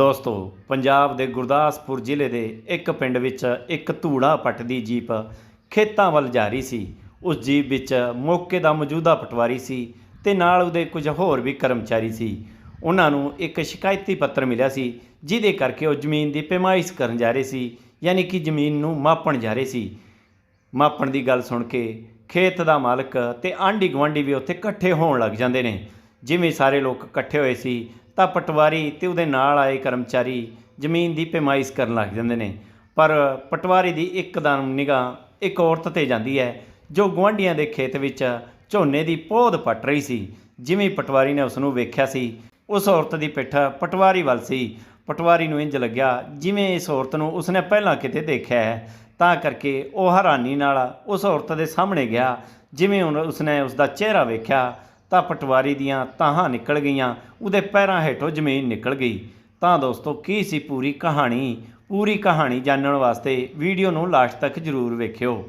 ਦੋਸਤੋ, ਪੰਜਾਬ ਦੇ ਗੁਰਦਾਸਪੁਰ ਜ਼ਿਲ੍ਹੇ ਦੇ ਇੱਕ ਪਿੰਡ ਵਿੱਚ ਇੱਕ ਧੂੜਾ ਪੱਟ ਦੀ ਜੀਪ ਖੇਤਾਂ ਵੱਲ ਜਾ ਰਹੀ ਸੀ। ਉਸ ਜੀਪ ਵਿੱਚ ਮੌਕੇ ਦਾ ਮੌਜੂਦਾ ਪਟਵਾਰੀ ਸੀ ਤੇ ਨਾਲ ਉਹਦੇ ਕੁਝ ਹੋਰ ਵੀ ਕਰਮਚਾਰੀ ਸੀ। ਉਹਨਾਂ ਨੂੰ ਇੱਕ ਸ਼ਿਕਾਇਤੀ ਪੱਤਰ ਮਿਲਿਆ ਸੀ, ਜਿਹਦੇ ਕਰਕੇ ਉਹ ਜ਼ਮੀਨ ਦੀ ਪੈਮਾਇਸ਼ ਕਰਨ ਜਾ ਰਹੇ ਸੀ, ਯਾਨੀ ਕਿ ਜ਼ਮੀਨ ਨੂੰ ਮਾਪਣ ਜਾ ਰਹੇ ਸੀ। ਮਾਪਣ ਦੀ ਗੱਲ ਸੁਣ ਕੇ ਖੇਤ ਦਾ ਮਾਲਕ ਤੇ ਆਂਢੀ ਗੁਆਂਢੀ ਵੀ ਉੱਥੇ ਇਕੱਠੇ ਹੋਣ ਲੱਗ ਜਾਂਦੇ ਨੇ। ਜਿਵੇਂ ਸਾਰੇ ਲੋਕ ਇਕੱਠੇ ਹੋਏ ਸੀ ਤਾਂ ਪਟਵਾਰੀ ਤੇ ਉਹਦੇ ਨਾਲ ਆਏ ਕਰਮਚਾਰੀ ਜ਼ਮੀਨ ਦੀ ਪੈਮਾਇਸ਼ ਕਰਨ ਲੱਗ ਜਾਂਦੇ ਨੇ। ਪਰ ਪਟਵਾਰੀ ਦੀ ਇੱਕਦਮ ਨਿਗਾਹ ਇੱਕ ਔਰਤ ਤੇ ਜਾਂਦੀ ਹੈ, ਜੋ ਗੁਆਂਢੀਆਂ ਦੇ ਖੇਤ ਵਿੱਚ ਝੋਨੇ ਦੀ ਪੋਦ ਪੱਟ ਰਹੀ ਸੀ। ਜਿਵੇਂ ਪਟਵਾਰੀ ਨੇ ਉਸ ਨੂੰ ਵੇਖਿਆ ਸੀ, ਉਸ ਔਰਤ ਦੀ ਪਿੱਠ ਪਟਵਾਰੀ ਵੱਲ ਸੀ। ਪਟਵਾਰੀ ਨੂੰ ਇੰਜ ਲੱਗਿਆ, ਜਿਵੇਂ ਇਸ ਔਰਤ ਨੂੰ ਉਸਨੇ ਪਹਿਲਾਂ ਕਿਤੇ ਦੇਖਿਆ ਹੈ, ਤਾਂ ਕਰਕੇ ਉਹ ਹੈਰਾਨੀ ਨਾਲ ਉਸ ਔਰਤ ਦੇ ਸਾਹਮਣੇ ਗਿਆ, ਜਿਵੇਂ ਹੁਣ ਉਸਨੇ ਉਸ ਦਾ ਚਿਹਰਾ ਵੇਖਿਆ। ਤਾਂ ਪਟਵਾਰੀ ਦੀਆਂ ਤਾਹਾਂ ਨਿਕਲ ਗਈਆਂ, ਉਹਦੇ ਪੈਰਾਂ ਹੇਠੋਂ ਜ਼ਮੀਨ ਨਿਕਲ ਗਈ। ਤਾਂ ਦੋਸਤੋ, ਕੀ ਸੀ ਪੂਰੀ ਕਹਾਣੀ? ਪੂਰੀ ਕਹਾਣੀ ਜਾਣਨ ਵਾਸਤੇ ਵੀਡੀਓ ਨੂੰ ਲਾਸਟ ਤੱਕ ਜ਼ਰੂਰ ਵੇਖਿਓ।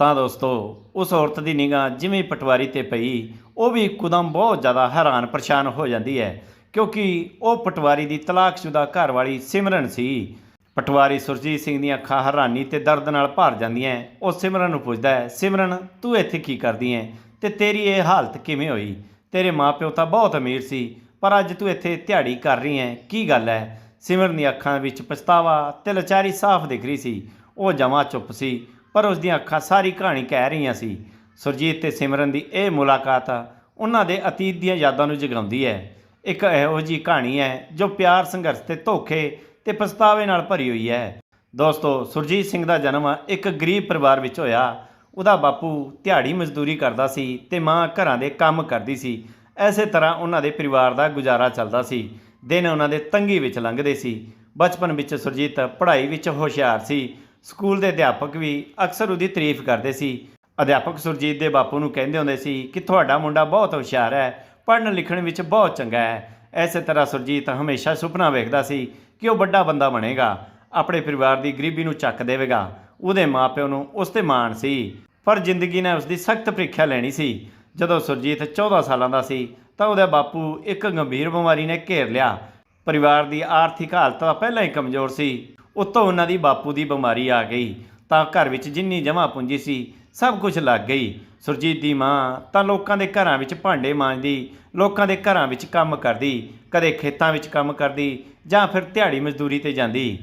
ਤਾਂ ਦੋਸਤੋ, ਉਸ ਔਰਤ ਦੀ ਨਿਗਾਹ ਜਿਵੇਂ ਪਟਵਾਰੀ ਤੇ ਪਈ, ਉਹ ਵੀ ਕੁਦਮ ਬਹੁਤ ਜ਼ਿਆਦਾ ਹੈਰਾਨ ਪਰੇਸ਼ਾਨ ਹੋ ਜਾਂਦੀ ਹੈ, ਕਿਉਂਕਿ ਉਹ ਪਟਵਾਰੀ ਦੀ ਤਲਾਕਸ਼ੁਦਾ ਘਰਵਾਲੀ ਸਿਮਰਨ ਸੀ। ਪਟਵਾਰੀ ਸੁਰਜੀਤ ਸਿੰਘ ਦੀਆਂ ਅੱਖਾਂ ਹੈਰਾਨੀ ਤੇ ਦਰਦ ਨਾਲ ਭਰ ਜਾਂਦੀਆਂ ਉਹ ਸਿਮਰਨ ਨੂੰ ਪੁੱਛਦਾ ਹੈ, ਸਿਮਰਨ, ਤੂੰ ਇੱਥੇ ਕੀ ਕਰਦੀ ਹੈ? ਤੇ ਤੇਰੀ ਇਹ ਹਾਲਤ ਕਿਵੇਂ ਹੋਈ? ਤੇਰੇ ਮਾਪਿਓ ਤਾਂ ਬਹੁਤ ਅਮੀਰ ਸੀ, ਪਰ ਅੱਜ ਤੂੰ ਇੱਥੇ ਦਿਹਾੜੀ ਕਰ ਰਹੀ ਹੈ। ਕੀ ਗੱਲ ਹੈ? ਸਿਮਰਨ ਦੀਆਂ ਅੱਖਾਂ ਵਿੱਚ ਪਛਤਾਵਾ ਤੇ ਲਚਾਰੀ ਸਾਫ਼ ਦਿਖ ਰਹੀ ਸੀ। ਉਹ ਜਮਾ ਚੁੱਪ ਸੀ, ਪਰ ਉਸ ਦੀਆਂ ਅੱਖਾਂ ਸਾਰੀ ਕਹਾਣੀ ਕਹਿ ਰਹੀਆਂ ਸੀ। ਸੁਰਜੀਤ ਤੇ ਸਿਮਰਨ ਦੀ ਇਹ ਮੁਲਾਕਾਤ ਉਹਨਾਂ ਦੇ ਅਤੀਤ ਦੀਆਂ ਯਾਦਾਂ ਨੂੰ ਜਗਾਉਂਦੀ ਹੈ। ਇੱਕ ਇਹੋ ਜਿਹੀ ਕਹਾਣੀ ਹੈ ਜੋ ਪਿਆਰ, ਸੰਘਰਸ਼ ਤੇ ਧੋਖੇ ਤੇ ਪਛਤਾਵੇ ਨਾਲ ਭਰੀ ਹੋਈ ਹੈ। ਦੋਸਤੋ, ਸੁਰਜੀਤ ਸਿੰਘ ਦਾ ਜਨਮ ਇੱਕ ਗਰੀਬ ਪਰਿਵਾਰ ਵਿੱਚ ਹੋਇਆ। ਉਹਦਾ ਬਾਪੂ ਦਿਹਾੜੀ ਮਜ਼ਦੂਰੀ ਕਰਦਾ ਸੀ ਤੇ ਮਾਂ ਘਰਾਂ ਦੇ ਕੰਮ ਕਰਦੀ ਸੀ। ਐਸੇ ਤਰ੍ਹਾਂ ਉਹਨਾਂ ਦੇ ਪਰਿਵਾਰ ਦਾ ਗੁਜ਼ਾਰਾ ਚੱਲਦਾ ਸੀ। ਦਿਨ ਉਹਨਾਂ ਦੇ ਤੰਗੀ ਵਿੱਚ ਲੰਘਦੇ ਸੀ। ਬਚਪਨ ਵਿੱਚ ਸੁਰਜੀਤ ਪੜ੍ਹਾਈ ਵਿੱਚ ਹੁਸ਼ਿਆਰ ਸੀ। ਸਕੂਲ ਦੇ ਅਧਿਆਪਕ ਵੀ ਅਕਸਰ ਉਹਦੀ ਤਾਰੀਫ ਕਰਦੇ ਸੀ। ਅਧਿਆਪਕ ਸੁਰਜੀਤ ਦੇ ਬਾਪੂ ਨੂੰ ਕਹਿੰਦੇ ਹੁੰਦੇ ਸੀ ਕਿ ਤੁਹਾਡਾ ਮੁੰਡਾ ਬਹੁਤ ਹੁਸ਼ਿਆਰ ਹੈ, ਪੜ੍ਹਨ ਲਿਖਣ ਵਿੱਚ ਬਹੁਤ ਚੰਗਾ ਹੈ। ਐਸੇ ਤਰ੍ਹਾਂ ਸੁਰਜੀਤ ਹਮੇਸ਼ਾ ਸੁਪਨਾ ਵੇਖਦਾ ਸੀ ਕਿ ਉਹ ਵੱਡਾ ਬੰਦਾ ਬਣੇਗਾ, ਆਪਣੇ ਪਰਿਵਾਰ ਦੀ ਗਰੀਬੀ ਨੂੰ ਚੱਕ ਦੇਵੇਗਾ। ਉਹਦੇ ਮਾਪਿਆਂ ਨੂੰ ਉਸ ਤੇ ਮਾਣ ਸੀ। ਪਰ ਜ਼ਿੰਦਗੀ ਨੇ ਉਸ ਦੀ ਸਖਤ ਪ੍ਰੀਖਿਆ ਲੈਣੀ ਸੀ। ਜਦੋਂ ਸੁਰਜੀਤ 14 ਸਾਲਾਂ ਦਾ ਸੀ, ਤਾਂ ਉਹਦਾ ਬਾਪੂ ਇੱਕ ਗੰਭੀਰ ਬਿਮਾਰੀ ਨੇ ਘੇਰ ਲਿਆ। ਪਰਿਵਾਰ ਦੀ ਆਰਥਿਕ ਹਾਲਤ ਤਾਂ ਪਹਿਲਾਂ ਹੀ ਕਮਜ਼ੋਰ ਸੀ। ਉੱਤੋਂ ਉਹਨਾਂ ਦੀ ਬਾਪੂ ਦੀ ਬਿਮਾਰੀ ਆ ਗਈ। ਤਾਂ ਘਰ ਵਿੱਚ ਜਿੰਨੀ ਜਮ੍ਹਾਂ ਪੂੰਜੀ ਸੀ, ਸਭ ਕੁਝ ਲੱਗ ਗਈ। ਸੁਰਜੀਤ ਦੀ ਮਾਂ ਤਾਂ ਲੋਕਾਂ ਦੇ ਘਰਾਂ ਵਿੱਚ ਭਾਂਡੇ ਮਾਂਜਦੀ, ਲੋਕਾਂ ਦੇ ਘਰਾਂ ਵਿੱਚ ਕੰਮ ਕਰਦੀ, ਕਦੇ ਖੇਤਾਂ ਵਿੱਚ ਕੰਮ ਕਰਦੀ ਜਾਂ ਫਿਰ ਦਿਹਾੜੀ ਮਜ਼ਦੂਰੀ ਤੇ ਜਾਂਦੀ।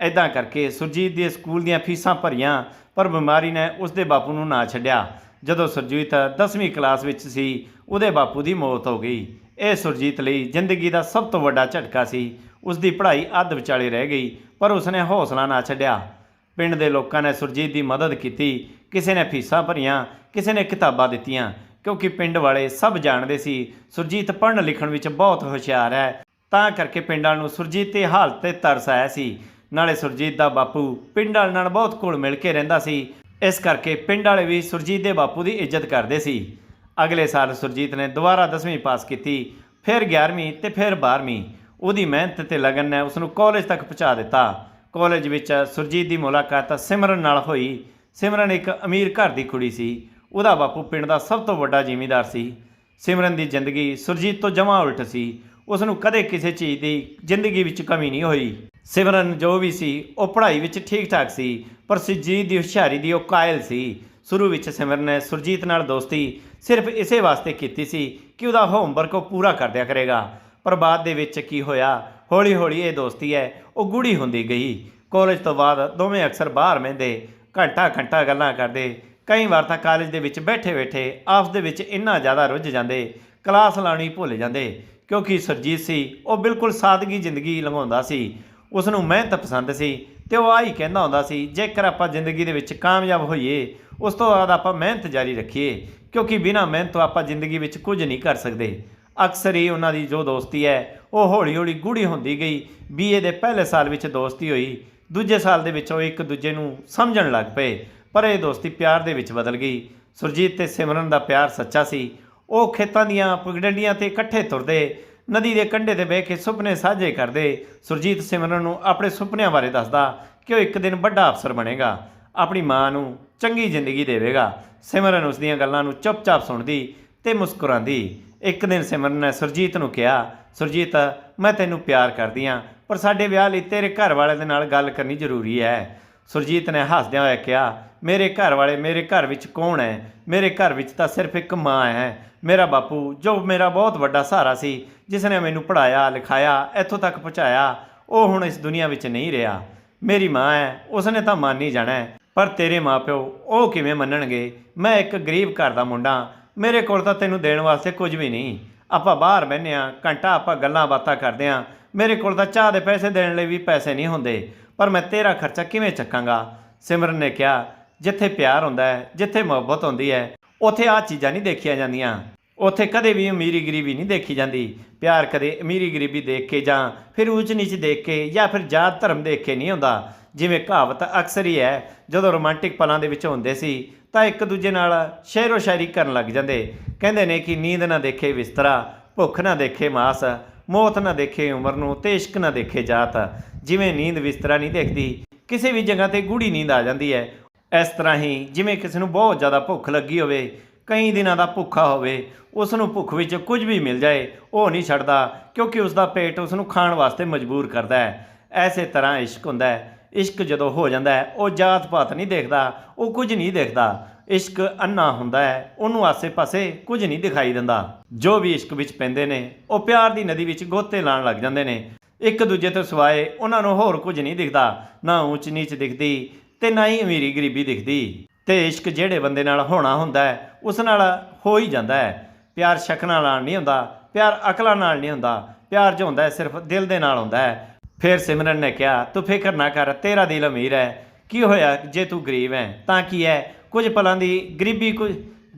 ਐਦਾਂ ਕਰਕੇ ਸੁਰਜੀਤ ਦੇ ਸਕੂਲ ਦੀਆਂ ਫੀਸਾਂ ਭਰੀਆਂ ਪਰ ਬਿਮਾਰੀ ਨੇ ਉਸ ਦੇ ਬਾਪੂ ਨੂੰ ਨਾ ਛੱਡਿਆ। ਜਦੋਂ ਸੁਰਜੀਤ 10ਵੀਂ ਕਲਾਸ ਵਿੱਚ ਸੀ, ਉਹਦੇ ਬਾਪੂ ਦੀ ਮੌਤ ਹੋ ਗਈ। ਇਹ ਸੁਰਜੀਤ ਲਈ ਜ਼ਿੰਦਗੀ ਦਾ ਸਭ ਤੋਂ ਵੱਡਾ ਝਟਕਾ ਸੀ। ਉਸ ਦੀ ਪੜ੍ਹਾਈ ਅੱਧ ਵਿਚਾਲੇ ਰਹਿ ਗਈ, ਪਰ ਉਸਨੇ ਹੌਸਲਾ ਨਾ ਛੱਡਿਆ। ਪਿੰਡ ਦੇ ਲੋਕਾਂ ਨੇ ਸੁਰਜੀਤ ਦੀ ਮਦਦ ਕੀਤੀ। ਕਿਸੇ ਨੇ ਫੀਸਾਂ ਭਰੀਆਂ, ਕਿਸੇ ਨੇ ਕਿਤਾਬਾਂ ਦਿੱਤੀਆਂ, ਕਿਉਂਕਿ ਪਿੰਡ ਵਾਲੇ ਸਭ ਜਾਣਦੇ ਸੀ, ਸੁਰਜੀਤ ਪੜ੍ਹਨ ਲਿਖਣ ਵਿੱਚ ਬਹੁਤ ਹੁਸ਼ਿਆਰ ਹੈ। ਤਾਂ ਕਰਕੇ ਪਿੰਡਾਂ ਨੂੰ ਸੁਰਜੀਤ ਦੀ ਹਾਲਤ ਤੇ ਤਰਸ ਆਇਆ ਸੀ। ਨਾਲੇ ਸੁਰਜੀਤ ਦਾ ਬਾਪੂ ਪਿੰਡ ਵਾਲਿਆਂ ਨਾਲ ਬਹੁਤ ਘੁਲ ਮਿਲ ਕੇ ਰਹਿੰਦਾ ਸੀ। ਇਸ ਕਰਕੇ ਪਿੰਡ ਵਾਲੇ ਵੀ ਸੁਰਜੀਤ ਦੇ ਬਾਪੂ ਦੀ ਇੱਜ਼ਤ ਕਰਦੇ ਸੀ। ਅਗਲੇ ਸਾਲ ਸੁਰਜੀਤ ਨੇ ਦੁਬਾਰਾ 10ਵੀਂ ਪਾਸ ਕੀਤੀ, ਫਿਰ 11ਵੀਂ ਤੇ ਫਿਰ 12ਵੀਂ ਉਹਦੀ ਮਿਹਨਤ ਤੇ ਲਗਨ ਨੇ ਉਸ ਨੂੰ ਕਾਲਜ ਤੱਕ ਪਹੁੰਚਾ ਦਿੱਤਾ। ਕਾਲਜ ਵਿੱਚ ਸੁਰਜੀਤ ਦੀ ਮੁਲਾਕਾਤ ਸਿਮਰਨ ਨਾਲ ਹੋਈ। ਸਿਮਰਨ ਇੱਕ ਅਮੀਰ ਘਰ ਦੀ ਕੁੜੀ ਸੀ। ਉਹਦਾ ਬਾਪੂ ਪਿੰਡ ਦਾ ਸਭ ਤੋਂ ਵੱਡਾ ਜ਼ਿਮੀਂਦਾਰ ਸੀ। ਸਿਮਰਨ ਦੀ ਜ਼ਿੰਦਗੀ ਸੁਰਜੀਤ ਤੋਂ ਜਮਾ ਉਲਟ ਸੀ। ਉਸ ਨੂੰ ਕਦੇ ਕਿਸੇ ਚੀਜ਼ ਦੀ ਜ਼ਿੰਦਗੀ ਵਿੱਚ ਕਮੀ ਨਹੀਂ ਹੋਈ। ਸਿਮਰਨ ਜੋ ਵੀ ਸੀ, ਉਹ ਪੜ੍ਹਾਈ ਵਿੱਚ ਠੀਕ ਠਾਕ ਸੀ, ਪਰ ਸੁਰਜੀਤ ਦੀ ਹੁਸ਼ਿਆਰੀ ਦੀ ਉਹ ਕਾਇਲ ਸੀ। ਸ਼ੁਰੂ ਵਿੱਚ ਸਿਮਰਨ ਨੇ ਸੁਰਜੀਤ ਨਾਲ ਦੋਸਤੀ ਸਿਰਫ ਇਸੇ ਵਾਸਤੇ ਕੀਤੀ ਸੀ ਕਿ ਉਹਦਾ ਹੋਮਵਰਕ ਉਹ ਪੂਰਾ ਕਰ ਦਿਆ ਕਰੇਗਾ। ਪਰ ਬਾਅਦ ਦੇ ਵਿੱਚ ਕੀ ਹੋਇਆ ਹੌਲੀ ਹੌਲੀ ਇਹ ਦੋਸਤੀ ਹੈ, ਉਹ ਗੂੜੀ ਹੁੰਦੀ ਗਈ। ਕਾਲਜ ਤੋਂ ਬਾਅਦ ਦੋਵੇਂ ਅਕਸਰ ਬਾਹਰ ਮਹਿੰਦੇ ਘੰਟਾ ਘੰਟਾ ਗੱਲਾਂ ਕਰਦੇ, ਕਈ ਵਾਰ ਤਾਂ ਕਾਲਜ ਦੇ ਵਿੱਚ ਬੈਠੇ ਬੈਠੇ ਆਪਸ ਦੇ ਵਿੱਚ ਇੰਨਾ ਜ਼ਿਆਦਾ ਰੁੱਝ ਜਾਂਦੇ, ਕਲਾਸ ਲਾਉਣੀ ਭੁੱਲ ਜਾਂਦੇ। ਕਿਉਂਕਿ ਸਰਜੀਤ ਸੀ, ਉਹ ਬਿਲਕੁਲ ਸਾਦਗੀ ਜ਼ਿੰਦਗੀ ਲੰਘਾਉਂਦਾ ਸੀ। ਉਸ ਨੂੰ ਮਿਹਨਤ ਪਸੰਦ ਸੀ ਤੇ ਉਹ ਆਹੀ ਕਹਿੰਦਾ ਹੁੰਦਾ ਸੀ, ਜੇਕਰ ਆਪਾਂ ਜ਼ਿੰਦਗੀ ਦੇ ਵਿੱਚ ਕਾਮਯਾਬ ਹੋਈਏ, ਉਸ ਤੋਂ ਬਾਅਦ ਆਪਾਂ ਮਿਹਨਤ ਜਾਰੀ ਰੱਖੀਏ, ਕਿਉਂਕਿ ਬਿਨਾਂ ਮਿਹਨਤ ਤੋਂ ਆਪਾਂ ਜ਼ਿੰਦਗੀ ਵਿੱਚ ਕੁਝ ਨਹੀਂ ਕਰ ਸਕਦੇ। ਅਕਸਰ ਹੀ ਉਹਨਾਂ ਦੀ ਜੋ ਦੋਸਤੀ ਹੈ, ਉਹ ਹੌਲੀ ਹੌਲੀ ਗੂੜੀ ਹੁੰਦੀ ਗਈ ਬੀਏ ਦੇ ਪਹਿਲੇ ਸਾਲ ਵਿੱਚ ਦੋਸਤੀ ਹੋਈ, ਦੂਜੇ ਸਾਲ ਦੇ ਵਿੱਚ ਉਹ ਇੱਕ ਦੂਜੇ ਨੂੰ ਸਮਝਣ ਲੱਗ ਪਏ, ਪਰ ਇਹ ਦੋਸਤੀ ਪਿਆਰ ਦੇ ਵਿੱਚ ਬਦਲ ਗਈ। ਸੁਰਜੀਤ ਤੇ ਸਿਮਰਨ ਦਾ ਪਿਆਰ ਸੱਚਾ ਸੀ। ਉਹ ਖੇਤਾਂ ਦੀਆਂ, ਪਗਡੰਡੀਆਂ ਤੇ ਇਕੱਠੇ ਤੁਰਦੇ ਨਦੀ ਦੇ ਕੰਢੇ ਤੇ ਬਹਿ ਕੇ ਸੁਪਨੇ ਸਾਂਝੇ ਕਰਦੇ, ਸੁਰਜੀਤ ਸਿਮਰਨ ਨੂੰ ਆਪਣੇ ਸੁਪਨਿਆਂ ਬਾਰੇ ਦੱਸਦਾ ਕਿ ਉਹ ਇੱਕ ਦਿਨ ਵੱਡਾ ਅਫਸਰ ਬਣੇਗਾ, ਆਪਣੀ ਮਾਂ ਨੂੰ ਚੰਗੀ ਜ਼ਿੰਦਗੀ ਦੇਵੇਗਾ। ਸਿਮਰਨ ਉਸ ਦੀਆਂ ਗੱਲਾਂ ਨੂੰ ਚੁੱਪਚਾਪ ਸੁਣਦੀ ਤੇ ਮੁਸਕਰਾਉਂਦੀ ਇੱਕ ਦਿਨ ਸਿਮਰਨ ਨੇ ਸੁਰਜੀਤ ਨੂੰ ਕਿਹਾ, ਸੁਰਜੀਤ, ਮੈਂ ਤੈਨੂੰ ਪਿਆਰ ਕਰਦੀ ਹਾਂ ਪਰ ਸਾਡੇ ਵਿਆਹ ਲਈ ਤੇਰੇ ਘਰ ਵਾਲੇ ਦੇ ਨਾਲ ਗੱਲ ਕਰਨੀ ਜ਼ਰੂਰੀ ਹੈ। ਸੁਰਜੀਤ ਨੇ ਹੱਸਦਿਆਂ ਹੋਇਆ ਕਿਹਾ, ਮੇਰੇ ਘਰ ਵਾਲੇ ਮੇਰੇ ਘਰ ਵਿੱਚ ਕੌਣ ਹੈ? ਮੇਰੇ ਘਰ ਵਿੱਚ ਤਾਂ ਸਿਰਫ ਇੱਕ ਮਾਂ ਹੈ। ਮੇਰਾ ਬਾਪੂ, ਜੋ ਮੇਰਾ ਬਹੁਤ ਵੱਡਾ ਸਹਾਰਾ ਸੀ ਜਿਸ ਨੇ ਮੈਨੂੰ ਪੜਾਇਆ ਲਿਖਾਇਆ, ਇੱਥੋਂ ਤੱਕ ਪਹੁੰਚਾਇਆ, ਉਹ ਹੁਣ ਇਸ ਦੁਨੀਆ ਵਿੱਚ ਨਹੀਂ ਰਿਹਾ। ਮੇਰੀ ਮਾਂ ਹੈ, ਉਸਨੇ ਤਾਂ ਮੰਨ ਹੀ ਜਾਣਾ ਪਰ ਤੇਰੇ ਮਾਪਿਓ, ਉਹ ਕਿਵੇਂ ਮੰਨਣਗੇ? ਮੈਂ ਇੱਕ ਗਰੀਬ ਘਰ ਦਾ ਮੁੰਡਾ, ਮੇਰੇ ਕੋਲ ਤਾਂ ਤੈਨੂੰ ਦੇਣ ਵਾਸਤੇ ਕੁਝ ਵੀ ਨਹੀਂ। ਆਪਾਂ ਬਾਹਰ ਬਹਿੰਦੇ ਹਾਂ, ਘੰਟਾ ਆਪਾਂ ਗੱਲਾਂ ਬਾਤਾਂ ਕਰਦੇ ਹਾਂ, ਮੇਰੇ ਕੋਲ ਤਾਂ ਚਾਹ ਦੇ ਪੈਸੇ ਦੇਣ ਲਈ ਵੀ ਪੈਸੇ ਨਹੀਂ ਹੁੰਦੇ, ਪਰ ਮੈਂ ਤੇਰਾ ਖਰਚਾ ਕਿਵੇਂ ਚੱਕਾਂਗਾ? ਸਿਮਰਨ ਨੇ ਕਿਹਾ, ਜਿੱਥੇ ਪਿਆਰ ਹੁੰਦਾ ਹੈ, ਜਿੱਥੇ ਮੁਹੱਬਤ ਹੁੰਦੀ ਹੈ, ਉੱਥੇ ਆ ਚੀਜ਼ਾਂ ਨਹੀਂ ਦੇਖੀਆਂ ਜਾਂਦੀਆਂ। ਉੱਥੇ ਕਦੇ ਵੀ ਅਮੀਰੀ ਗਰੀਬੀ ਨਹੀਂ ਦੇਖੀ ਜਾਂਦੀ। ਪਿਆਰ ਕਦੇ ਅਮੀਰੀ ਗਰੀਬੀ ਦੇਖ ਕੇ ਜਾਂ ਫਿਰ ਉੱਚ ਨੀਚ ਦੇਖ ਕੇ ਜਾਂ ਫਿਰ ਜਾਤ ਧਰਮ ਦੇਖ ਕੇ ਨਹੀਂ ਹੁੰਦਾ ਜਿਵੇਂ ਕਹਾਵਤ ਅਕਸਰ ਹੀ ਹੈ, ਜਦੋਂ ਰੋਮਾਂਟਿਕ ਪਲਾਂ ਦੇ ਵਿੱਚ ਹੁੰਦੇ ਸੀ, ਤਾਂ ਇੱਕ ਦੂਜੇ ਨਾਲ ਸ਼ੇਰੋ ਸ਼ਾਇਰੀ ਕਰਨ ਲੱਗ ਜਾਂਦੇ। ਕਹਿੰਦੇ ਨੇ ਕਿ ਨੀਂਦ ਨਾ ਦੇਖੇ ਬਿਸਤਰਾ, ਭੁੱਖ ਨਾ ਦੇਖੇ ਮਾਸ, ਮੌਤ ਨਾ ਦੇਖੇ ਉਮਰ ਨੂੰ ਤੇ ਇਸ਼ਕ ਨਾ ਦੇਖੇ ਜਾਤ। ਜਿਵੇਂ ਨੀਂਦ ਬਿਸਤਰਾ ਨਹੀਂ ਦੇਖਦੀ, ਕਿਸੇ ਵੀ ਜਗ੍ਹਾ ਤੇ ਗੂੜੀ ਨੀਂਦ ਆ ਜਾਂਦੀ ਹੈ। ਇਸ ਤਰ੍ਹਾਂ ਹੀ ਜਿਵੇਂ ਕਿਸੇ ਨੂੰ ਬਹੁਤ ਜ਼ਿਆਦਾ ਭੁੱਖ ਲੱਗੀ ਹੋਵੇ ਕਈ ਦਿਨਾਂ ਦਾ ਭੁੱਖਾ ਹੋਵੇ ਉਸ ਨੂੰ ਭੁੱਖ ਵਿੱਚ ਕੁਝ ਵੀ ਮਿਲ ਜਾਏ, ਉਹ ਨਹੀਂ ਛੱਡਦਾ, ਕਿਉਂਕਿ ਉਸ ਦਾ ਪੇਟ ਉਸ ਨੂੰ ਖਾਣ ਵਾਸਤੇ ਮਜਬੂਰ ਕਰਦਾ ਹੈ। ਐਸੇ ਤਰ੍ਹਾਂ ਇਸ਼ਕ ਹੁੰਦਾ ਹੈ। ਇਸ਼ਕ ਜਦੋਂ ਹੋ ਜਾਂਦਾ ਹੈ, ਉਹ ਜਾਤ ਪਾਤ ਨਹੀਂ ਦੇਖਦਾ, ਉਹ ਕੁਝ ਨਹੀਂ ਦੇਖਦਾ। ਇਸ਼ਕ ਅੰਨਾ ਹੁੰਦਾ ਹੈ, ਉਹਨੂੰ ਆਸੇ-ਪਾਸੇ ਕੁਝ ਨਹੀਂ ਦਿਖਾਈ ਦਿੰਦਾ। ਜੋ ਵੀ ਇਸ਼ਕ ਵਿੱਚ ਪੈਂਦੇ ਨੇ, ਉਹ ਪਿਆਰ ਦੀ ਨਦੀ ਵਿੱਚ ਗੋਤੇ ਲਾਣ ਲੱਗ ਜਾਂਦੇ ਨੇ। ਇੱਕ ਦੂਜੇ ਤੋਂ ਸਿਵਾਏ ਉਹਨਾਂ ਨੂੰ ਹੋਰ ਕੁਝ ਨਹੀਂ ਦਿਖਦਾ, ਨਾ ਉੱਚ ਨੀਚ ਦਿਖਦੀ ਤੇ ਨਾ ਹੀ ਅਮੀਰੀ ਗਰੀਬੀ ਦਿਖਦੀ। ਤੇ ਇਸ਼ਕ ਜਿਹੜੇ ਬੰਦੇ ਨਾਲ ਹੋਣਾ ਹੁੰਦਾ ਹੈ, ਉਸ ਨਾਲ ਹੋ ਹੀ ਜਾਂਦਾ ਹੈ। ਪਿਆਰ ਸ਼ਕਲਾਂ ਨਾਲ ਨਹੀਂ ਹੁੰਦਾ, ਪਿਆਰ ਅਕਲਾਂ ਨਾਲ ਨਹੀਂ ਹੁੰਦਾ, ਪਿਆਰ ਜੋ ਹੁੰਦਾ ਹੈ ਸਿਰਫ ਦਿਲ ਦੇ ਨਾਲ ਹੁੰਦਾ ਹੈ। ਫਿਰ ਸਿਮਰਨ ਨੇ ਕਿਹਾ, ਤੂੰ ਫਿਕਰ ਨਾ ਕਰ, ਤੇਰਾ ਦਿਲ ਅਮੀਰ ਹੈ। ਕੀ ਹੋਇਆ? ਜੇ ਤੂੰ ਗਰੀਬ ਹੈ, ਤਾਂ ਕੀ ਹੈ? ਕੁਝ ਪਲਾਂ ਦੀ ਗਰੀਬੀ ਕੁਝ,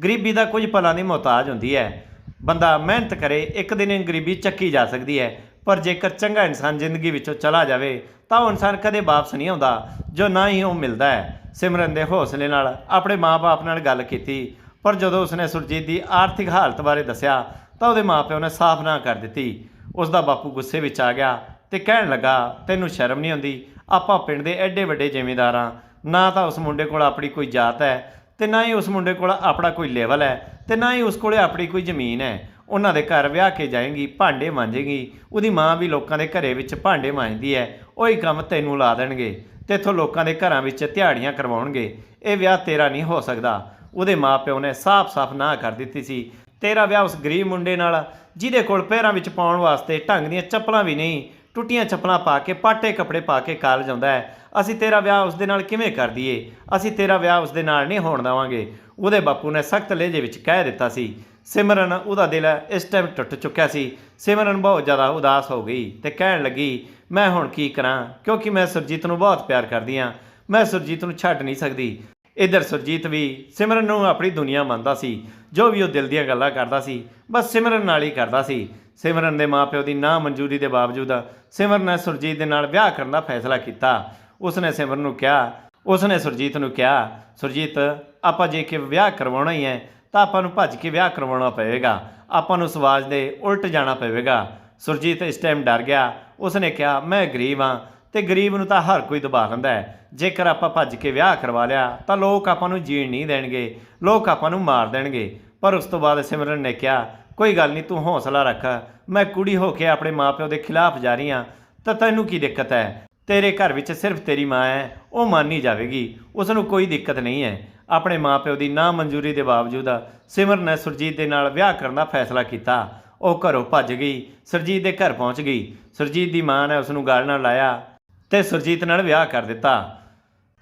ਗਰੀਬੀ ਦਾ ਕੁਝ ਪਲਾਂ ਦੀ ਮੁਹਤਾਜ ਹੁੰਦੀ ਹੈ। ਬੰਦਾ ਮਿਹਨਤ ਕਰੇ, ਇੱਕ ਦਿਨ ਗਰੀਬੀ ਚੱਕੀ ਜਾ ਸਕਦੀ ਹੈ। ਪਰ ਜੇਕਰ ਚੰਗਾ ਇਨਸਾਨ ਜ਼ਿੰਦਗੀ ਵਿੱਚੋਂ ਚਲਾ ਜਾਵੇ, ਤਾਂ ਉਹ ਇਨਸਾਨ ਕਦੇ ਵਾਪਸ ਨਹੀਂ ਆਉਂਦਾ, ਜੋ ਨਾ ਹੀ ਉਹ ਮਿਲਦਾ ਹੈ। ਸਿਮਰਨ ਦੇ ਹੌਸਲੇ ਨਾਲ ਆਪਣੇ ਮਾਪੇ ਨਾਲ ਗੱਲ ਕੀਤੀ, ਪਰ ਜਦੋਂ ਉਸਨੇ ਸੁਰਜੀਤ ਦੀ ਆਰਥਿਕ ਹਾਲਤ ਬਾਰੇ ਦੱਸਿਆ, ਤਾਂ ਉਹਦੇ ਮਾਪਿਆਂ ਨੇ ਸਾਫ਼ ਨਾ ਕਰ ਦਿੱਤੀ। ਉਸ ਦਾ ਬਾਪੂ ਗੁੱਸੇ ਵਿੱਚ ਆ ਗਿਆ ਤੇ ਕਹਿਣ ਲੱਗਾ, ਤੈਨੂੰ ਸ਼ਰਮ ਨਹੀਂ ਆਉਂਦੀ? ਆਪਾਂ ਪਿੰਡ ਦੇ ਐਡੇ ਵੱਡੇ ਜ਼ਿਮੀਂਦਾਰ ਹਾਂ। ਨਾ ਤਾਂ ਉਸ ਮੁੰਡੇ ਕੋਲ ਆਪਣੀ ਕੋਈ ਜਾਤ ਹੈ ਤੇ ਨਾ ਹੀ ਉਸ ਮੁੰਡੇ ਕੋਲ ਆਪਣਾ ਕੋਈ ਲੈਵਲ ਹੈ ਤੇ ਨਾ ਹੀ ਉਸ ਕੋਲੇ ਆਪਣੀ ਕੋਈ ਜ਼ਮੀਨ ਹੈ। ਉਹਨਾਂ ਦੇ ਘਰ ਵਿਆਹ ਕੇ ਜਾਏਗੀ, ਭਾਂਡੇ ਮਾਂਜੇਗੀ। ਉਹਦੀ ਮਾਂ ਵੀ ਲੋਕਾਂ ਦੇ ਘਰੇ ਵਿੱਚ ਭਾਂਡੇ ਮਾਂਜਦੀ ਹੈ। ਉਹੀ ਕੰਮ ਤੈਨੂੰ ਲਾ ਦੇਣਗੇ। ਤੇ ਇੱਥੋਂ ਲੋਕਾਂ ਦੇ ਘਰਾਂ ਵਿੱਚ ਦਿਹਾੜੀਆਂ ਕਰਵਾਉਣਗੇ। ਇਹ ਵਿਆਹ ਤੇਰਾ ਨਹੀਂ ਹੋ ਸਕਦਾ। ਉਹਦੇ ਮਾਪਿਓ ਨੇ ਸਾਫ਼-ਸਾਫ਼ ਨਾ ਕਰ ਦਿੱਤੀ ਸੀ। ਤੇਰਾ ਵਿਆਹ ਉਸ ਗਰੀਬ ਮੁੰਡੇ ਨਾਲ, ਜਿਹਦੇ ਕੋਲ ਪੈਰਾਂ ਵਿੱਚ ਪਾਉਣ ਵਾਸਤੇ ਢੰਗ ਦੀਆਂ ਚੱਪਲਾਂ ਵੀ ਨਹੀਂ, ਟੁੱਟੀਆਂ ਚੱਪਲਾਂ ਪਾ ਕੇ, ਪਾਟੇ ਕੱਪੜੇ ਪਾ ਕੇ ਕਾਲਜ ਆਉਂਦਾ ਹੈ। ਅਸੀਂ ਤੇਰਾ ਵਿਆਹ ਉਸ ਦੇ ਨਾਲ ਕਿਵੇਂ ਕਰ ਦਈਏ? ਅਸੀਂ ਤੇਰਾ ਵਿਆਹ ਉਸ ਦੇ ਨਾਲ ਨਹੀਂ ਹੋਣ ਦੇਵਾਂਗੇ। ਉਹਦੇ ਬਾਪੂ ਨੇ ਸਖਤ ਲਹਿਜੇ ਵਿੱਚ ਕਹਿ ਦਿੱਤਾ ਸੀ। ਸਿਮਰਨ ਉਹਦਾ ਦਿਲ ਇਸ ਟਾਈਮ ਟੁੱਟ ਚੁੱਕਿਆ ਸੀ। ਸਿਮਰਨ ਬਹੁਤ ਜ਼ਿਆਦਾ ਉਦਾਸ ਹੋ ਗਈ ਤੇ ਕਹਿਣ ਲੱਗੀ, ਮੈਂ ਹੁਣ ਕੀ ਕਰਾਂ? ਕਿਉਂਕਿ ਮੈਂ ਸੁਰਜੀਤ ਨੂੰ ਬਹੁਤ ਪਿਆਰ ਕਰਦੀ ਹਾਂ ਮੈਂ ਸੁਰਜੀਤ ਨੂੰ ਛੱਡ ਨਹੀਂ ਸਕਦੀ। ਇਧਰ ਸੁਰਜੀਤ ਵੀ ਸਿਮਰਨ ਨੂੰ ਆਪਣੀ ਦੁਨੀਆ ਮੰਨਦਾ ਸੀ, ਜੋ ਵੀ ਉਹ ਦਿਲ ਦੀਆਂ ਗੱਲਾਂ ਕਰਦਾ ਸੀ, ਬਸ ਸਿਮਰਨ ਨਾਲ ਹੀ ਕਰਦਾ ਸੀ। ਸਿਮਰਨ ਦੇ ਮਾਪਿਓ ਦੀ ਨਾ ਮਨਜ਼ੂਰੀ ਦੇ ਬਾਵਜੂਦ ਸਿਮਰਨ ਨੇ ਸੁਰਜੀਤ ਦੇ ਨਾਲ ਵਿਆਹ ਕਰਨ ਦਾ ਫੈਸਲਾ ਕੀਤਾ। ਉਸਨੇ ਸਿਮਰਨ ਨੂੰ ਕਿਹਾ, ਉਸਨੇ ਸੁਰਜੀਤ ਨੂੰ ਕਿਹਾ, ਸੁਰਜੀਤ, ਆਪਾਂ ਜੇ ਕਿ ਵਿਆਹ ਕਰਵਾਉਣਾ ਹੀ ਹੈ ਤਾਂ ਆਪਾਂ ਨੂੰ ਭੱਜ ਕੇ ਵਿਆਹ ਕਰਵਾਉਣਾ ਪਵੇਗਾ। ਆਪਾਂ ਨੂੰ ਸਵਾਜ ਦੇ ਉਲਟ ਜਾਣਾ ਪਵੇਗਾ। ਸੁਰਜੀਤ ਇਸ ਟਾਈਮ ਡਰ ਗਿਆ। ਉਸਨੇ ਕਿਹਾ, ਮੈਂ ਗਰੀਬ ਹਾਂ ਤੇ ਗਰੀਬ ਨੂੰ ਤਾਂ ਹਰ ਕੋਈ ਦਬਾ ਲੈਂਦਾ ਹੈ। ਜੇਕਰ ਆਪਾਂ ਭੱਜ ਕੇ ਵਿਆਹ ਕਰਵਾ ਲਿਆ, ਤਾਂ ਲੋਕ ਆਪਾਂ ਨੂੰ ਜੀਣ ਨਹੀਂ ਦੇਣਗੇ। ਲੋਕ ਆਪਾਂ ਨੂੰ ਮਾਰ ਦੇਣਗੇ। ਪਰ ਉਸ ਤੋਂ ਬਾਅਦ ਸਿਮਰਨ ਨੇ ਕਿਹਾ, ਕੋਈ ਗੱਲ ਨਹੀਂ, ਤੂੰ ਹੌਸਲਾ ਰੱਖ। ਮੈਂ ਕੁੜੀ ਹੋ ਕੇ ਆਪਣੇ ਮਾਪਿਓ ਦੇ ਖਿਲਾਫ ਜਾ ਰਹੀ ਹਾਂ। ਤਾਂ ਤੈਨੂੰ ਕੀ ਦਿੱਕਤ ਹੈ? ਤੇਰੇ ਘਰ ਵਿੱਚ ਸਿਰਫ ਤੇਰੀ ਮਾਂ ਹੈ, ਉਹ ਮੰਨੀ ਜਾਵੇਗੀ। ਉਸ ਨੂੰ ਕੋਈ ਦਿੱਕਤ ਨਹੀਂ ਹੈ। ਆਪਣੇ ਮਾਪਿਓ ਦੀ ਨਾ ਮਨਜ਼ੂਰੀ ਦੇ ਬਾਵਜੂਦ ਸਿਮਰਨ ਨੇ ਸੁਰਜੀਤ ਦੇ ਨਾਲ ਵਿਆਹ ਕਰਨ ਦਾ ਫੈਸਲਾ ਕੀਤਾ। ਉਹ ਘਰੋਂ ਭੱਜ ਗਈ। ਸੁਰਜੀਤ ਦੇ ਘਰ ਪਹੁੰਚ ਗਈ। ਸੁਰਜੀਤ ਦੀ ਮਾਂ ਨੇ ਉਸ ਨੂੰ ਗਾਲ ਨਾਲ ਲਾਇਆ ਤੇ ਸੁਰਜੀਤ ਨਾਲ ਵਿਆਹ ਕਰ ਦਿੱਤਾ।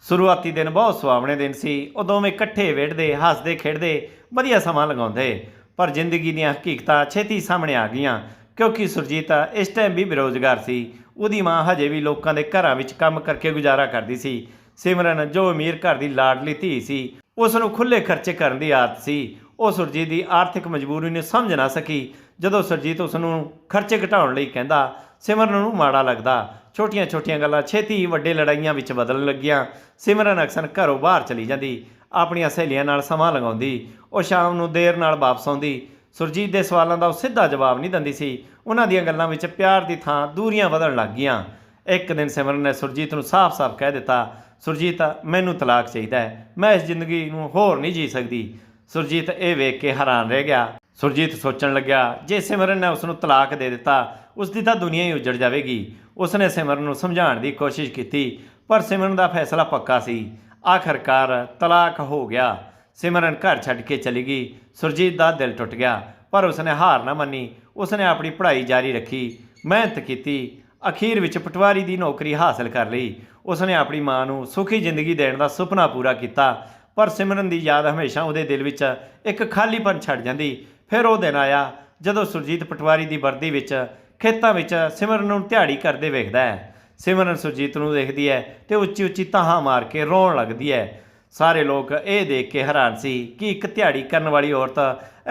ਸ਼ੁਰੂਆਤੀ ਦਿਨ ਬਹੁਤ ਸੁਹਾਵਣੇ ਦਿਨ ਸੀ। ਉਹ ਦੋਵੇਂ ਇਕੱਠੇ ਵੇੜਦੇ, ਹੱਸਦੇ, ਖੇਡਦੇ, ਵਧੀਆ ਸਮਾਂ ਲਗਾਉਂਦੇ। ਪਰ ਜ਼ਿੰਦਗੀ ਦੀਆਂ ਹਕੀਕਤਾਂ ਛੇਤੀ ਸਾਹਮਣੇ ਆ ਗਈਆਂ। ਕਿਉਂਕਿ ਸੁਰਜੀਤ ਇਸ ਟਾਈਮ ਵੀ ਬੇਰੋਜ਼ਗਾਰ ਸੀ। ਉਹਦੀ ਮਾਂ ਹਜੇ ਵੀ ਲੋਕਾਂ ਦੇ ਘਰਾਂ ਵਿੱਚ ਕੰਮ ਕਰਕੇ ਗੁਜ਼ਾਰਾ ਕਰਦੀ ਸੀ। ਸਿਮਰਨ, ਜੋ ਅਮੀਰ ਘਰ ਦੀ ਲਾਡਲੀ ਧੀ ਸੀ, ਉਸ ਨੂੰ ਖੁੱਲੇ ਖਰਚੇ ਕਰਨ ਦੀ ਆਦਤ ਸੀ। ਉਹ ਸੁਰਜੀਤ ਦੀ ਆਰਥਿਕ ਮਜਬੂਰੀ ਨੂੰ ਸਮਝ ਨਾ ਸਕੀ। ਜਦੋਂ ਸੁਰਜੀਤ ਉਸ ਨੂੰ ਖਰਚੇ ਘਟਾਉਣ ਲਈ ਕਹਿੰਦਾ, ਸਿਮਰਨ ਨੂੰ ਮਾੜਾ ਲੱਗਦਾ। ਛੋਟੀਆਂ-ਛੋਟੀਆਂ ਗੱਲਾਂ ਛੇਤੀ ਹੀ ਵੱਡੇ ਲੜਾਈਆਂ ਵਿੱਚ ਬਦਲਣ ਲੱਗੀਆਂ। ਸਿਮਰਨ ਅਕਸਰ ਘਰੋਂ ਬਾਹਰ ਚਲੀ ਜਾਂਦੀ, ਆਪਣੀਆਂ ਸਹੇਲੀਆਂ ਨਾਲ ਸਮਾਂ ਲਗਾਉਂਦੀ ਉਹ ਸ਼ਾਮ ਨੂੰ ਦੇਰ ਨਾਲ ਵਾਪਸ ਆਉਂਦੀ। ਸੁਰਜੀਤ ਦੇ ਸਵਾਲਾਂ ਦਾ ਉਹ ਸਿੱਧਾ ਜਵਾਬ ਨਹੀਂ ਦਿੰਦੀ ਸੀ। ਉਹਨਾਂ ਦੀਆਂ ਗੱਲਾਂ ਵਿੱਚ ਪਿਆਰ ਦੀ ਥਾਂ ਦੂਰੀਆਂ ਵਧਣ ਲੱਗ ਗਈਆਂ। ਇੱਕ ਦਿਨ ਸਿਮਰਨ ਨੇ ਸੁਰਜੀਤ ਨੂੰ ਸਾਫ਼-ਸਾਫ਼ ਕਹਿ ਦਿੱਤਾ, ਸੁਰਜੀਤ, ਮੈਨੂੰ ਤਲਾਕ ਚਾਹੀਦਾ ਹੈ। ਮੈਂ ਇਸ ਜ਼ਿੰਦਗੀ ਨੂੰ ਹੋਰ ਨਹੀਂ ਜੀ ਸਕਦੀ। ਸੁਰਜੀਤ ਇਹ ਵੇਖ ਕੇ ਹੈਰਾਨ ਰਹਿ ਗਿਆ। ਸੁਰਜੀਤ ਸੋਚਣ ਲੱਗਿਆ, ਜੇ ਸਿਮਰਨ ਨੇ ਉਸ ਨੂੰ ਤਲਾਕ ਦੇ ਦਿੱਤਾ ਉਸ ਦੀ ਤਾਂ ਦੁਨੀਆ ਹੀ ਉਜੜ ਜਾਵੇਗੀ। ਉਸ ਨੇ ਸਿਮਰਨ ਨੂੰ ਸਮਝਾਉਣ ਦੀ ਕੋਸ਼ਿਸ਼ ਕੀਤੀ, ਪਰ ਸਿਮਰਨ ਦਾ ਫੈਸਲਾ ਪੱਕਾ ਸੀ। ਆਖਰਕਾਰ ਤਲਾਕ ਹੋ ਗਿਆ। ਸਿਮਰਨ ਘਰ ਛੱਡ ਕੇ ਚਲੀ ਗਈ। ਸੁਰਜੀਤ ਦਾ ਦਿਲ ਟੁੱਟ ਗਿਆ, ਪਰ ਉਸਨੇ ਹਾਰ ਨਾ ਮੰਨੀ। ਉਸਨੇ ਆਪਣੀ ਪੜ੍ਹਾਈ ਜਾਰੀ ਰੱਖੀ, ਮਿਹਨਤ ਕੀਤੀ, ਅਖੀਰ ਵਿੱਚ ਪਟਵਾਰੀ ਦੀ ਨੌਕਰੀ ਹਾਸਲ ਕਰ ਲਈ। ਉਸਨੇ ਆਪਣੀ ਮਾਂ ਨੂੰ ਸੁਖੀ ਜ਼ਿੰਦਗੀ ਦੇਣ ਦਾ ਸੁਪਨਾ ਪੂਰਾ ਕੀਤਾ, ਪਰ ਸਿਮਰਨ ਦੀ ਯਾਦ ਹਮੇਸ਼ਾ ਉਹਦੇ ਦਿਲ ਵਿੱਚ ਇੱਕ ਖਾਲੀਪਨ ਛੱਡ ਜਾਂਦੀ। ਫਿਰ ਉਹ ਦਿਨ ਆਇਆ, ਜਦੋਂ ਸੁਰਜੀਤ ਪਟਵਾਰੀ ਦੀ ਵਰਦੀ ਵਿੱਚ, ਖੇਤਾਂ ਵਿੱਚ ਸਿਮਰਨ ਨੂੰ ਦਿਹਾੜੀ ਕਰਦੇ ਵੇਖਦਾ ਹੈ। ਸਿਮਰਨ ਸੁਰਜੀਤ ਨੂੰ ਦੇਖਦੀ ਹੈ ਤੇ ਉੱਚੀ ਉੱਚੀ ਤਾਹਾਂ ਮਾਰ ਕੇ ਰੋਣ ਲੱਗਦੀ ਹੈ। ਸਾਰੇ ਲੋਕ ਇਹ ਦੇਖ ਕੇ ਹੈਰਾਨ ਸੀ ਕਿ ਇੱਕ ਦਿਹਾੜੀ ਕਰਨ ਵਾਲੀ ਔਰਤ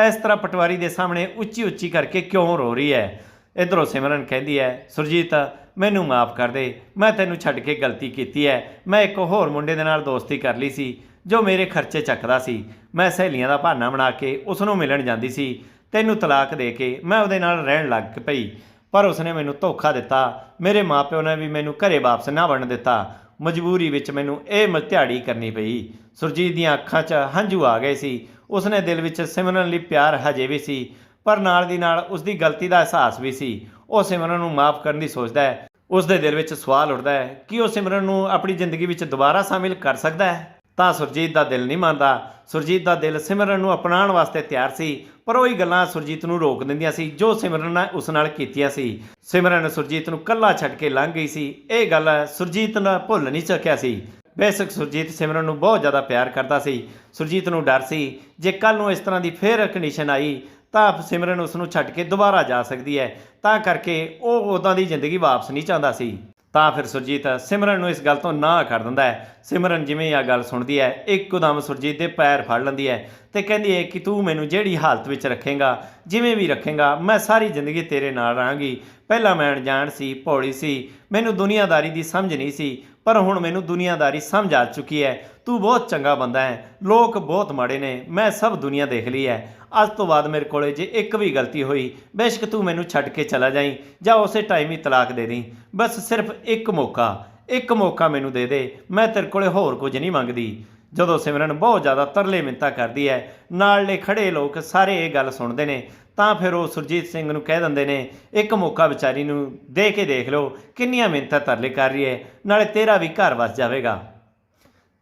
ਇਸ ਤਰ੍ਹਾਂ ਪਟਵਾਰੀ ਦੇ ਸਾਹਮਣੇ ਉੱਚੀ ਉੱਚੀ ਕਰਕੇ ਕਿਉਂ ਰੋ ਰਹੀ ਹੈ? ਇਧਰੋਂ ਸਿਮਰਨ ਕਹਿੰਦੀ ਹੈ, ਸੁਰਜੀਤ, ਮੈਨੂੰ ਮਾਫ ਕਰ ਦੇ, ਮੈਂ ਤੈਨੂੰ ਛੱਡ ਕੇ ਗਲਤੀ ਕੀਤੀ ਹੈ। ਮੈਂ ਇੱਕ ਹੋਰ ਮੁੰਡੇ ਦੇ ਨਾਲ ਦੋਸਤੀ ਕਰ ਲਈ ਸੀ, ਜੋ ਮੇਰੇ ਖਰਚੇ ਚੱਕਦਾ ਸੀ। ਮੈਂ ਸਹੇਲੀਆਂ ਦਾ ਬਹਾਨਾ ਬਣਾ ਕੇ ਉਸ ਨੂੰ ਮਿਲਣ ਜਾਂਦੀ ਸੀ। ਤੈਨੂੰ ਤਲਾਕ ਦੇ ਕੇ ਮੈਂ ਉਹਦੇ ਨਾਲ ਰਹਿਣ ਲੱਗ ਪਈ, ਪਰ ਉਸਨੇ ਮੈਨੂੰ ਧੋਖਾ ਦਿੱਤਾ। ਮੇਰੇ ਮਾਪਿਓ ਨੇ ਵੀ ਮੈਨੂੰ ਘਰੇ ਵਾਪਸ ਨਾ ਵੜਨ ਦਿੱਤਾ। ਮਜਬੂਰੀ ਵਿੱਚ ਮੈਨੂੰ ਇਹ ਮਧਿਆੜੀ ਕਰਨੀ ਪਈ। ਸੁਰਜੀਤ ਦੀਆਂ ਅੱਖਾਂ 'ਚ ਹੰਝੂ ਆ ਗਏ ਸੀ। ਉਸਨੇ ਦਿਲ ਵਿੱਚ ਸਿਮਰਨ ਲਈ ਪਿਆਰ ਹਜੇ ਵੀ ਸੀ, ਪਰ ਨਾਲ ਦੀ ਨਾਲ ਉਸ ਦੀ ਗਲਤੀ ਦਾ ਅਹਿਸਾਸ ਵੀ ਸੀ। ਉਹ ਸਿਮਰਨ ਨੂੰ ਮਾਫ ਕਰਨ ਦੀ ਸੋਚਦਾ ਹੈ। ਉਸ ਦੇ ਦਿਲ ਵਿੱਚ ਸਵਾਲ ਉੱਠਦਾ ਹੈ ਕਿ ਉਹ ਸਿਮਰਨ ਨੂੰ ਆਪਣੀ ਜ਼ਿੰਦਗੀ ਵਿੱਚ ਦੁਬਾਰਾ ਸ਼ਾਮਿਲ ਕਰ ਸਕਦਾ ਹੈ? ਤਾਂ ਸੁਰਜੀਤ ਦਾ ਦਿਲ ਨਹੀਂ ਮੰਨਦਾ। ਸੁਰਜੀਤ ਦਾ ਦਿਲ ਸਿਮਰਨ ਨੂੰ ਅਪਣਾਉਣ ਵਾਸਤੇ ਤਿਆਰ ਸੀ, ਪਰ ਉਹੀ ਗੱਲਾਂ ਸੁਰਜੀਤ ਨੂੰ ਰੋਕ ਦਿੰਦੀਆਂ ਸੀ, ਜੋ ਸਿਮਰਨ ਨੇ ਉਸ ਨਾਲ ਕੀਤੀਆਂ ਸੀ। ਸਿਮਰਨ ਸੁਰਜੀਤ ਨੂੰ ਕੱਲਾ ਛੱਡ ਕੇ ਲੰਘ ਗਈ ਸੀ। ਇਹ ਗੱਲ ਸੁਰਜੀਤ ਨੇ ਭੁੱਲ ਨਹੀਂ ਸਕਿਆ ਸੀ। ਬੇਸ਼ੱਕ ਸੁਰਜੀਤ ਸਿਮਰਨ ਨੂੰ ਬਹੁਤ ਜ਼ਿਆਦਾ ਪਿਆਰ ਕਰਦਾ ਸੀ। ਸੁਰਜੀਤ ਨੂੰ ਡਰ ਸੀ, ਜੇ ਕੱਲ ਨੂੰ ਇਸ ਤਰ੍ਹਾਂ ਦੀ ਫੇਰ ਕੰਡੀਸ਼ਨ ਆਈ, ਤਾਂ ਸਿਮਰਨ ਉਸ ਨੂੰ ਛੱਡ ਕੇ ਦੁਬਾਰਾ ਜਾ ਸਕਦੀ ਹੈ। ਤਾਂ ਕਰਕੇ ਉਹ ਉਦਾਂ ਦੀ ਜ਼ਿੰਦਗੀ ਵਾਪਸ ਨਹੀਂ ਚਾਹੁੰਦਾ ਸੀ। ਤਾਂ ਫਿਰ ਸੁਰਜੀਤ ਸਿਮਰਨ ਨੂੰ ਇਸ ਗੱਲ ਤੋਂ ਨਾ ਕਰ ਦਿੰਦਾ ਹੈ। ਸਿਮਰਨ ਜਿਵੇਂ ਇਹ ਗੱਲ ਸੁਣਦੀ ਹੈ, ਇੱਕਦਮ ਸੁਰਜੀਤ ਦੇ ਪੈਰ ਫੜ ਲੈਂਦੀ ਹੈ ਤੇ ਕਹਿੰਦੀ ਹੈ ਕਿ ਤੂੰ ਮੈਨੂੰ ਜਿਹੜੀ ਹਾਲਤ ਵਿੱਚ ਰੱਖੇਗਾ, ਜਿਵੇਂ ਵੀ ਰੱਖੇਗਾ, ਮੈਂ ਸਾਰੀ ਜ਼ਿੰਦਗੀ ਤੇਰੇ ਨਾਲ ਰਹਾਂਗੀ। ਪਹਿਲਾਂ ਮੈਂ ਅਣਜਾਣ ਸੀ, ਭੋਲੀ ਸੀ, ਮੈਨੂੰ ਦੁਨੀਆਦਾਰੀ ਦੀ ਸਮਝ ਨਹੀਂ ਸੀ। ਪਰ ਹੁਣ ਮੈਨੂੰ ਦੁਨੀਆਦਾਰੀ ਸਮਝ ਆ ਚੁੱਕੀ ਹੈ। ਤੂੰ ਬਹੁਤ ਚੰਗਾ ਬੰਦਾ ਹੈ। ਲੋਕ ਬਹੁਤ ਮਾੜੇ ਨੇ। ਮੈਂ ਸਭ ਦੁਨੀਆ ਦੇਖ ਲਈ ਹੈ। ਅੱਜ ਤੋਂ ਬਾਅਦ ਮੇਰੇ ਕੋਲੇ ਜੇ ਇੱਕ ਵੀ ਗਲਤੀ ਹੋਈ, ਬੇਸ਼ੱਕ ਤੂੰ ਮੈਨੂੰ ਛੱਡ ਕੇ ਚਲਾ ਜਾਈਂ ਜਾਂ ਉਸੇ ਟਾਈਮ ਹੀ ਤਲਾਕ ਦੇ ਦੇਈਂ। ਬਸ ਸਿਰਫ ਇੱਕ ਮੌਕਾ। ਇੱਕ ਮੌਕਾ ਮੈਨੂੰ ਦੇ ਦੇ। ਮੈਂ ਤੇਰੇ ਕੋਲੇ ਹੋਰ ਕੁਝ ਨਹੀਂ ਮੰਗਦੀ। ਜਦੋਂ ਸਿਮਰਨ ਬਹੁਤ ਜ਼ਿਆਦਾ ਤਰਲੇ ਮਿੰਤਾ ਕਰਦੀ ਹੈ ਨਾਲਲੇ ਖੜੇ ਲੋਕ ਸਾਰੇ ਇਹ ਗੱਲ ਸੁਣਦੇ ਨੇ, ਤਾਂ ਫਿਰ ਉਹ ਸੁਰਜੀਤ ਸਿੰਘ ਨੂੰ ਕਹਿ ਦਿੰਦੇ ਨੇ, ਇੱਕ ਮੌਕਾ ਵਿਚਾਰੀ ਨੂੰ ਦੇ ਕੇ ਦੇਖ ਲਓ, ਕਿੰਨੀਆਂ ਮਿੰਤਾਂ ਤਰਲੇ ਕਰ ਰਹੀ ਹੈ, ਨਾਲੇ ਤੇਰਾ ਵੀ ਘਰ ਵਸ ਜਾਵੇਗਾ।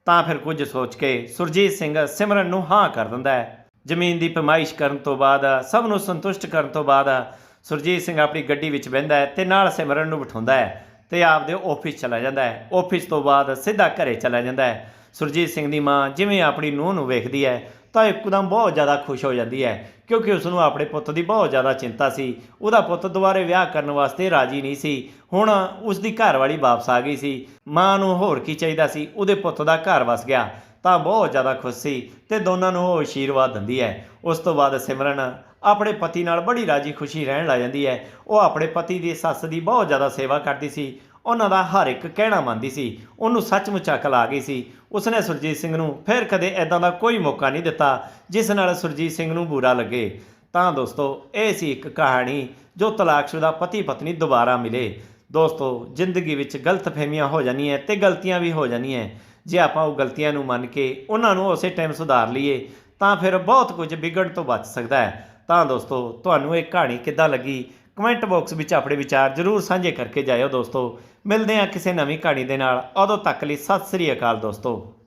ਤਾਂ ਫਿਰ ਕੁਝ ਸੋਚ ਕੇ ਸੁਰਜੀਤ ਸਿੰਘ ਸਿਮਰਨ ਨੂੰ ਹਾਂ ਕਰ ਦਿੰਦਾ ਹੈ। ਜ਼ਮੀਨ ਦੀ ਪਮਾਇਸ਼ ਕਰਨ ਤੋਂ ਬਾਅਦ, ਸਭ ਨੂੰ ਸੰਤੁਸ਼ਟ ਕਰਨ ਤੋਂ ਬਾਅਦ ਸੁਰਜੀਤ ਸਿੰਘ ਆਪਣੀ ਗੱਡੀ ਵਿੱਚ ਬਹਿੰਦਾ ਹੈ ਤੇ ਨਾਲ ਸਿਮਰਨ ਨੂੰ ਬਿਠਾਉਂਦਾ ਹੈ ਤੇ ਆਪਦੇ ਆਫਿਸ ਚਲਾ ਜਾਂਦਾ ਹੈ। ਆਫਿਸ ਤੋਂ ਬਾਅਦ ਸਿੱਧਾ ਘਰੇ ਚਲਾ ਜਾਂਦਾ ਹੈ। ਸੁਰਜੀਤ ਸਿੰਘ ਦੀ ਮਾਂ ਜਿਵੇਂ ਆਪਣੀ ਨੂੰਹ ਨੂੰ ਵੇਖਦੀ ਹੈ, ਤਾਂ ਇੱਕਦਮ ਬਹੁਤ ਜ਼ਿਆਦਾ ਖੁਸ਼ ਹੋ ਜਾਂਦੀ ਹੈ, ਕਿਉਂਕਿ ਉਸ ਨੂੰ ਆਪਣੇ ਪੁੱਤ ਦੀ ਬਹੁਤ ਜ਼ਿਆਦਾ ਚਿੰਤਾ ਸੀ। ਉਹਦਾ ਪੁੱਤ ਦੁਬਾਰੇ ਵਿਆਹ ਕਰਨ ਵਾਸਤੇ ਰਾਜੀ ਨਹੀਂ ਸੀ। ਹੁਣ ਉਸ ਦੀ ਘਰ ਵਾਲੀ ਵਾਪਸ ਆ ਗਈ ਸੀ। ਮਾਂ ਨੂੰ ਹੋਰ ਕੀ ਚਾਹੀਦਾ ਸੀ? ਉਹਦੇ ਪੁੱਤ ਦਾ ਘਰ ਵਸ ਗਿਆ, ਤਾਂ ਬਹੁਤ ਜ਼ਿਆਦਾ ਖੁਸ਼ ਸੀ ਤੇ ਦੋਨਾਂ ਨੂੰ ਉਹ ਆਸ਼ੀਰਵਾਦ ਦਿੰਦੀ ਹੈ। ਉਸ ਤੋਂ ਬਾਅਦ ਸਿਮਰਨ ਆਪਣੇ ਪਤੀ ਨਾਲ ਬੜੀ ਰਾਜੀ ਖੁਸ਼ੀ ਰਹਿਣ ਲੱਗ ਜਾਂਦੀ ਹੈ। ਉਹ ਆਪਣੇ ਪਤੀ ਦੀ ਸੱਸ ਦੀ ਬਹੁਤ ਜ਼ਿਆਦਾ ਸੇਵਾ ਕਰਦੀ ਸੀ। ਉਹਨਾਂ ਦਾ ਹਰ ਇੱਕ ਕਹਿਣਾ ਮੰਨਦੀ ਸੀ। ਉਹਨੂੰ ਸੱਚਮੁੱਚ ਅਕਲ ਆ ਗਈ ਸੀ। ਉਸਨੇ ਸੁਰਜੀਤ ਸਿੰਘ ਨੂੰ ਫਿਰ ਕਦੇ ਐਦਾਂ ਦਾ ਕੋਈ ਮੌਕਾ ਨਹੀਂ ਦਿੱਤਾ, ਜਿਸ ਨਾਲ ਸੁਰਜੀਤ ਸਿੰਘ ਨੂੰ ਬੁਰਾ ਲੱਗੇ। ਤਾਂ ਦੋਸਤੋ, ਇਹ ਸੀ ਇੱਕ ਕਹਾਣੀ ਜੋ ਤਲਾਕਸ਼ੁਦਾ ਪਤੀ ਪਤਨੀ ਦੁਬਾਰਾ ਮਿਲੇ। ਦੋਸਤੋ, ਜ਼ਿੰਦਗੀ ਵਿੱਚ ਗਲਤਫਹਿਮੀਆਂ ਹੋ ਜਾਂਦੀਆਂ ਤੇ ਗਲਤੀਆਂ ਵੀ ਹੋ ਜਾਂਦੀਆਂ ਜੇ ਆਪਾਂ ਉਹ ਗਲਤੀਆਂ ਨੂੰ ਮੰਨ ਕੇ ਉਹਨਾਂ ਨੂੰ ਉਸੇ ਟਾਈਮ ਸੁਧਾਰ ਲਈਏ, ਤਾਂ ਫਿਰ ਬਹੁਤ ਕੁਝ ਵਿਗੜਨ ਤੋਂ ਬਚ ਸਕਦਾ ਹੈ। ਤਾਂ ਦੋਸਤੋ, ਤੁਹਾਨੂੰ ਇਹ ਕਹਾਣੀ ਕਿੱਦਾਂ ਲੱਗੀ? ਕਮੈਂਟ ਬਾਕਸ ਵਿੱਚ ਆਪਣੇ ਵਿਚਾਰ ਜ਼ਰੂਰ ਸਾਂਝੇ ਕਰਕੇ ਜਾਇਓ ਦੋਸਤੋ। ਮਿਲਦੇ ਹਾਂ ਕਿਸੇ ਨਵੀਂ ਕਹਾਣੀ ਦੇ ਨਾਲ। ਉਦੋਂ ਤੱਕ ਲਈ ਸਤਿ ਸ੍ਰੀ ਅਕਾਲ ਦੋਸਤੋ।